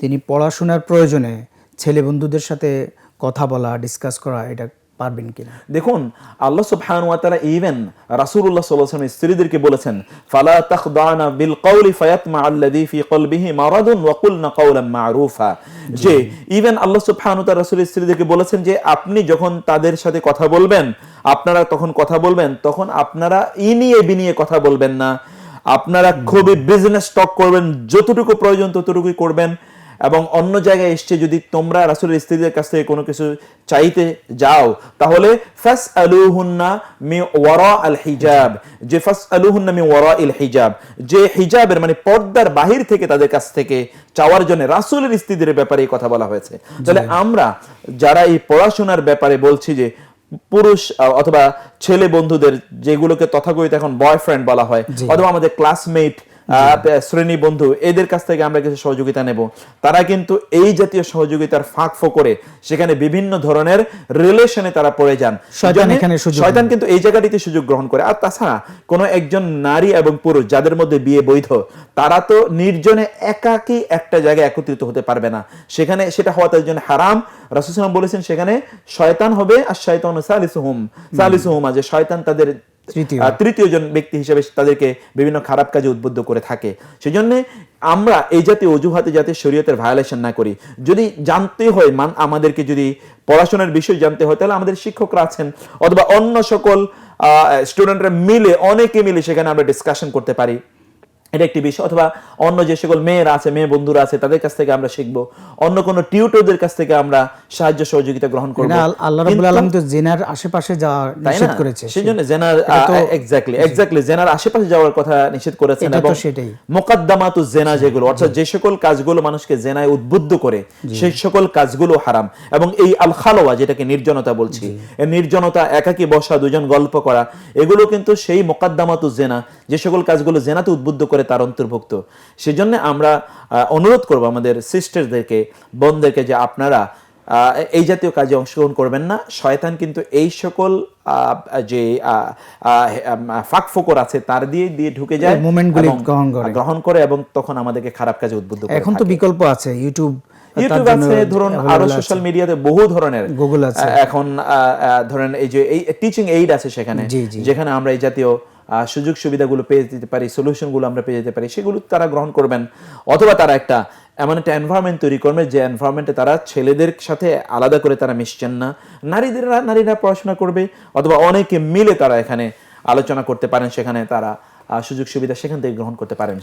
তিনি পড়াশোনার প্রয়োজনে ছেলে বন্ধুদের সাথে কথা বলা ডিসকাস করা, এটা পারবেন কিনা? দেখুন, আল্লাহ সুবহানাহু ওয়া তাআলা ইভেন রাসূলুল্লাহ সাল্লাল্লাহু আলাইহি স্ত্রীদেরকে বলেছেন, ফালা তাখদানা বিল কওলি ফায়াতমা আল্লাযী ফি কলবিহি মারাদুন ওয়া কুলনা কাওলান মারুফা। যে ইভেন আল্লাহ সুবহানাহু ওয়া তাআলা রাসূলের স্ত্রীদেরকে বলেছেন যে, আপনি যখন তাদের সাথে কথা বলবেন, আপনারা তখন কথা বলবেন, তখন আপনারা ইনিয়ে বিনিয়ে কথা বলবেন না। আপনারা খুবই বিজনেস টক করবেন, যতটুকু প্রয়োজন ততটুকুই করবেন। এবং অন্য জায়গায় এসছে যদি তোমরা রাসূলের স্ত্রীদের কাছ থেকে কোনো কিছু চাইতে যাও তাহলে ফাস আলুহুন্না মি ওয়ারা আল হিজাব। যে ফাস আলুহুন্না মি ওয়ারা ইল হিজাব যে হিজাবের মানে পর্দার বাহির থেকে তাদের কাছ থেকে চাওয়ার জন্য রাসুলের স্ত্রীদের ব্যাপারে কথা বলা হয়েছে। তাহলে আমরা যারা এই পড়াশোনার ব্যাপারে বলছি যে পুরুষ অথবা ছেলে বন্ধুদের যেগুলোকে তথাকথিত এখন বয়ফ্রেন্ড বলা হয় অথবা আমাদের ক্লাসমেট শ্রেণি বন্ধু এদের কাছ থেকে আমরা কিছু সহযোগিতা নেব। তারা কিন্তু এই জাতীয় সহযোগিতার ফাঁক ফোকরে সেখানে বিভিন্ন ধরনের রিলেশনে তারা পড়ে যান। শয়তান কিন্তু এই জায়গাটিতে সুযোগ গ্রহণ করে। আর তাছাড়া কোনো একজন নারী এবং পুরুষ যাদের মধ্যে বিয়ে বৈধ তারা তো নির্জনে একাকী একটা জায়গায় একত্রিত হতে পারবে না। সেখানে সেটা হওয়া তাদের জন্য হারাম রাসুসালাম বলেছেন সেখানে শয়তান হবে আর শয়তান সালিসুহুম সালিসুহুমা যে শয়তান তাদের তৃতীয়। জন ব্যক্তি হিসেবে তাদেরকে বিভিন্ন খারাপ কাজে উদ্বুদ্ধ করে থাকে। সেজন্য আমরা এই জাতীয় অজুহাতে যাতে শরীয়তের ভায়োলেশন না করি। যদি জানতে হয় মান আমাদেরকে যদি পড়াশোনার বিষয় জানতে হয়, তাহলে আমাদের শিক্ষকরা আছেন অথবা অন্য সকল স্টুডেন্টরা মিলে, অনেকে মিলে সেখানে আমরা ডিসকাশন করতে পারি। এটা একটি বিষয়। অথবা অন্য যে সকল মেয়েরা আছে, মেয়ে বন্ধুরা আছে, তাদের কাছ থেকে আমরা শিখব। অন্য কোনো টিউটরদের কাছ থেকে আমরা সাহায্য সহযোগিতা গ্রহণ করব। আল্লাহ রাব্বুল আলামিন তো জেনার আশেপাশে যাওয়া নিষেধ করেছে সেই জন্য জেনার এক্স্যাক্টলি এক্স্যাক্টলি জেনার আশেপাশে যাওয়ার কথা নিষেধ করেছেন এবং সেটাই। জেনা যেগুলো অর্থাৎ যে সকল কাজগুলো মানুষকে জেনায় উদ্বুদ্ধ করে সেই সকল কাজগুলো হারাম। এবং এই আল খালোয়া যেটাকে নির্জনতা বলছি এই নির্জনতা একাকী বসা দুজন গল্প করা এগুলো কিন্তু সেই মোকাদ্দামাতু জেনা যে সকল কাজগুলো জেনাতে উদ্বুদ্ধ করে তার অন্তর্ভুক্ত। সেজন্য আমরা অনুরোধ করব আমাদের সিস্টারদেরকে বোনদেরকে যে আপনারা এই জাতীয় কাজে অংশগ্রহণ করবেন না শয়তান কিন্তু এই সকল যে ফাঁক ফোকর আছে তার দিয়ে দিয়ে ঢুকে যায় মোমেন্টগুলি গ্রহণ করে। গ্রহণ করে এবং তখন আমাদেরকে খারাপ কাজে উদ্বুদ্ধ করে এখন তো বিকল্প আছে ইউটিউব ইউটিউব আছে ধরুন আরও। সোশ্যাল মিডিয়াতে বহু ধরনের Google আছে। এখন ধরেন এই যে এই টিচিং এইড আছে সেখানে। যেখানে আমরা এই জাতীয় সুযোগ সুবিধাগুলো পেয়ে যেতে পারি সলিউশনগুলো আমরা পেয়ে যেতে পারি সেগুলো তারা গ্রহণ করবেন অথবা তারা একটা এমন একটা এনভায়রনমেন্ট তৈরি করবে যে এনভায়রনমেন্টে তারা ছেলেদের সাথে আলাদা করে তারা মিশছেন না। নারীদের, নারীরা পড়াশোনা করবে অথবা অনেকে মিলে তারা এখানে আলোচনা করতে পারেন, সেখানে তারা সুযোগ সুবিধা সেখান থেকে গ্রহণ করতে পারেন